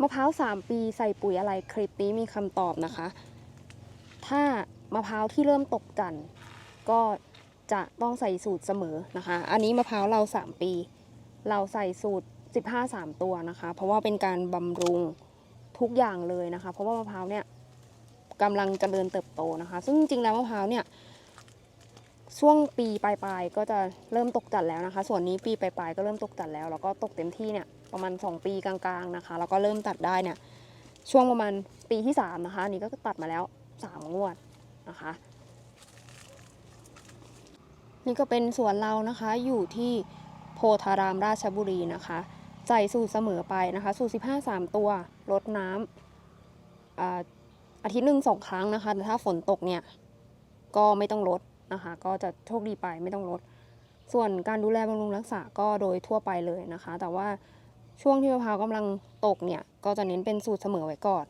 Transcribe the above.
มะพร้าวสามปีใส่ปุ๋ยอะไรคลิปนี้มีคำตอบนะคะ ถ้ามะพร้าวที่เริ่มตกจันทร์ก็จะต้องใส่สูตรเสมอนะคะ อันนี้มะพร้าวเราสามปี เราใส่สูตร 15 3 ตัวนะคะ เพราะว่าเป็นการบำรุงทุกอย่างเลยนะคะ เพราะว่ามะพร้าวเนี่ยกำลังเจริญเติบโตนะคะ ซึ่งจริงๆแล้วมะพร้าวเนี่ย ช่วงปีปลายๆก็จะเริ่มตกจัดแล้วนะคะ ส่วนนี้ปีปลายๆก็เริ่มตกจัดแล้ว แล้วก็ตกเต็มที่เนี่ยประมาณ 2 ปีกลางๆนะคะ แล้วก็เริ่มตัดได้เนี่ยช่วงประมาณปีที่3นะคะนนี้ก็ตัดมาแล้ว 3 งวดนะคะ นี่ก็เป็นสวนเรานะคะอยู่ที่โพธารามราชบุรีนะคะ ใส่สูตรเสมอไปนะคะ สูตร 15 3 ตัวลดน้ำอาอาทิตย์หนึ่งสองครั้งนะคะแต่ถ้าฝนตกเนี่ยก็ไม่ต้องลด นะคะ ก็จะโชคดีไปไม่ต้องลด ส่วนการดูแลบำรุงรักษาก็โดยทั่วไปเลยนะคะ แต่ว่าช่วงที่มะพร้าวกำลังตกเนี่ย ก็จะเน้นเป็นสูตรเสมอไว้ก่อน